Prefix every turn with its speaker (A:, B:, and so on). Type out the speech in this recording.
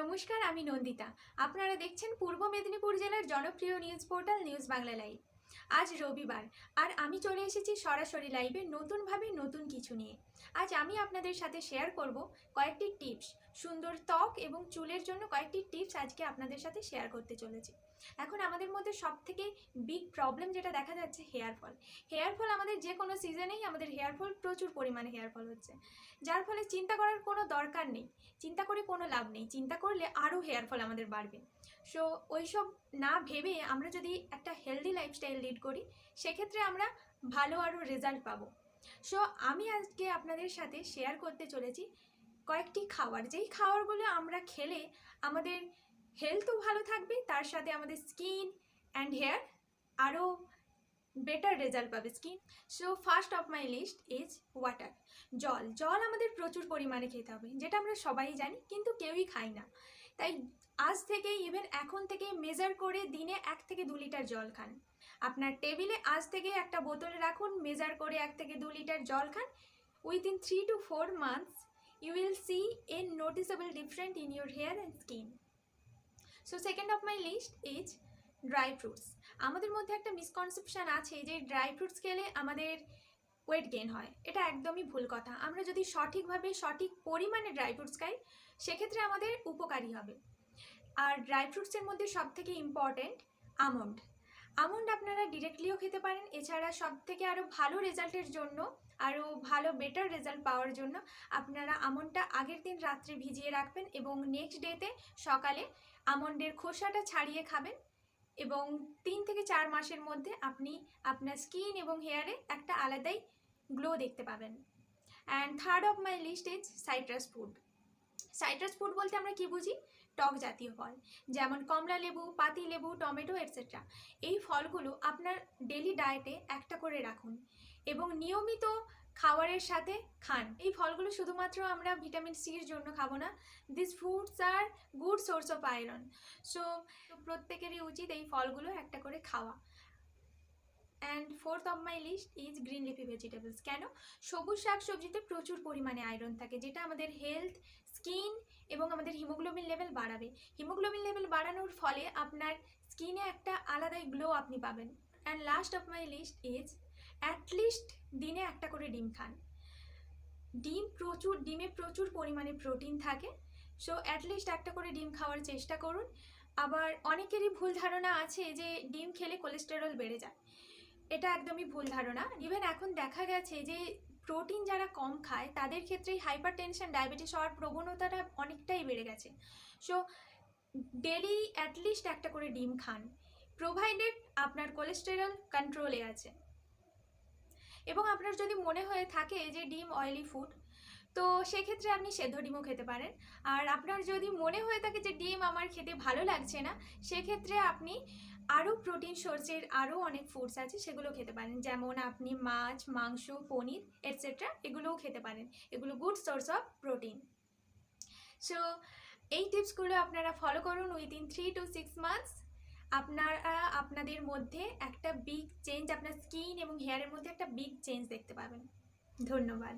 A: নমস্কার, আমি নন্দিতা। আপনারা দেখছেন পূর্ব মেদিনীপুর জেলার জনপ্রিয় news portal news Bangla live. আজ রবিবার, আর আমি চলে এসেছি সরাসরি লাইভে নতুনভাবে নতুন কিছু নিয়ে। আজ আমি আপনাদের সাথে শেয়ার করব কয়েকটি টিপস সুন্দর ত্বক এবং চুলের জন্য কয়েকটি টিপস আজকে আপনাদের সাথে শেয়ার করতে চলেছি। এখন আমাদের মধ্যে সব থেকে বিগ প্রবলেম যেটা দেখা যাচ্ছে হেয়ার ফল হেয়ার ফল আমাদের যে কোনো সিজনেই আমাদের হেয়ার ফল প্রচুর পরিমাণে হেয়ার ফল হচ্ছে। যার ফলে চিন্তা করার কোনো দরকার নেই, চিন্তা করে কোনো লাভ নেই, চিন্তা করলে আরও হেয়ার ফল আমাদের বাড়বে। সো ওইসব না ভেবে আমরা যদি একটা হেলদি লাইফস্টাইল লিড করি, সেক্ষেত্রে আমরা ভালো আরও রেজাল্ট পাবো। সো আমি আজকে আপনাদের সাথে শেয়ার করতে চলেছি কয়েকটি খাবার। যেই খাবারগুলো আমরা খেলে আমাদের হেলথও ভালো থাকবে, তার সাথে আমাদের স্কিন অ্যান্ড হেয়ার আরও বেটার রেজাল্ট পাবে skin so first of my list is water জল। জল আমাদের প্রচুর পরিমাণে খেতে হবে, যেটা আমরা সবাই জানি, কিন্তু কেউই খাই না। তাই আজ থেকে ইভেন এখন থেকে মেজার করে দিনে এক থেকে দু লিটার জল খান। আপনার টেবিলে আজ থেকে একটা বোতলে রাখুন মেজার করে এক থেকে দু লিটার জল খান। Within three to four months you will see a noticeable different in your hair and skin so second of my list is dry fruits আমাদের মধ্যে একটা মিসকনসেপশন আছে যে ড্রাই ফ্রুটস খেলে আমাদের ওয়েট গেইন হয়। এটা একদমই ভুল কথা। আমরা যদি সঠিকভাবে, সঠিক পরিমাণে ড্রাই ফ্রুটস খাই, সেক্ষেত্রে আমাদের উপকারী হবে। আর ড্রাই ফ্রুটসের মধ্যে সব থেকে ইম্পর্ট্যান্ট আমন্ড আমন্ড আপনারা ডিরেক্টলিও খেতে পারেন। এছাড়া সব থেকে আরও ভালো রেজাল্টের জন্য আরও ভালো বেটার রেজাল্ট পাওয়ার জন্য আপনারা আমন্ডটা আগের দিন রাত্রে ভিজিয়ে রাখবেন এবং নেক্সট ডেতে সকালে আমন্ডের খোসাটা ছাড়িয়ে খাবেন এবং তিন থেকে চার মাসের মধ্যে আপনি আপনার স্কিন এবং হেয়ারে একটা আলাদাই গ্লো দেখতে পাবেন। And third of my list is citrus food citrus food বলতে আমরা কি বুঝি? টক জাতীয় ফল, যেমন কমলা লেবু, পাতি লেবু, টমেটো এটসেট্রা এই ফলগুলো আপনার ডেলি ডায়েটে একটা করে রাখুন এবং নিয়মিত খাবারের সাথে খান। এই ফলগুলো শুধুমাত্র আমরা ভিটামিন সির জন্য খাব না this fruits are good source of iron so প্রত্যেকেরই উচিত এই ফলগুলো একটা করে খাওয়া। And fourth of my list is green leafy vegetables কেন? সবুজ শাক সবজিতে প্রচুর পরিমাণে আয়রন থাকে, যেটা আমাদের হেলথ স্কিন এবং আমাদের হিমোগ্লোবিন লেভেল বাড়াবে। হিমোগ্লোবিন লেভেল বাড়ানোর ফলে আপনার স্কিনে একটা আলাদাই গ্লো আপনি পাবেন। And last of my list is at least দিনে একটা করে ডিম খান। ডিম প্রচুর, ডিমে প্রচুর পরিমাণে প্রোটিন থাকে। সো অ্যাটলিস্ট একটা করে ডিম খাওয়ার চেষ্টা করুন। আবার অনেকেরই ভুল ধারণা আছে যে ডিম খেলে কোলেস্টেরল বেড়ে যায়। এটা একদমই ভুল ধারণা। ইভেন এখন দেখা গেছে যে প্রোটিন যারা কম খায়, তাদের ক্ষেত্রে হাইপার টেনশন ডায়াবেটিস হওয়ার প্রবণতাটা অনেকটাই বেড়ে গেছে। সো ডেলি অ্যাটলিস্ট একটা করে ডিম খান। প্রোভাইডেড আপনার কোলেস্টেরল কন্ট্রোলে আছে। এবং আপনার যদি মনে হয়ে থাকে যে, ডিম অয়েলি ফুড তো সেক্ষেত্রে আপনি সেদ্ধ ডিমও খেতে পারেন। আর আপনার যদি মনে হয়ে থাকে যে ডিম আমার খেতে ভালো লাগছে না, সেক্ষেত্রে আপনি আরও প্রোটিন সোর্সের আরও অনেক ফুডস আছে, সেগুলো খেতে পারেন। যেমন আপনি মাছ, মাংস, পনির এটসেট্রা এগুলোও খেতে পারেন। এগুলো good source of protein so এই টিপসগুলো আপনারা ফলো করুন within three to six months আপনারা, আপনাদের মধ্যে একটা বিগ চেঞ্জ আপনার স্কিন এবং হেয়ারের মধ্যে একটা বিগ চেঞ্জ দেখতে পাবেন। ধন্যবাদ।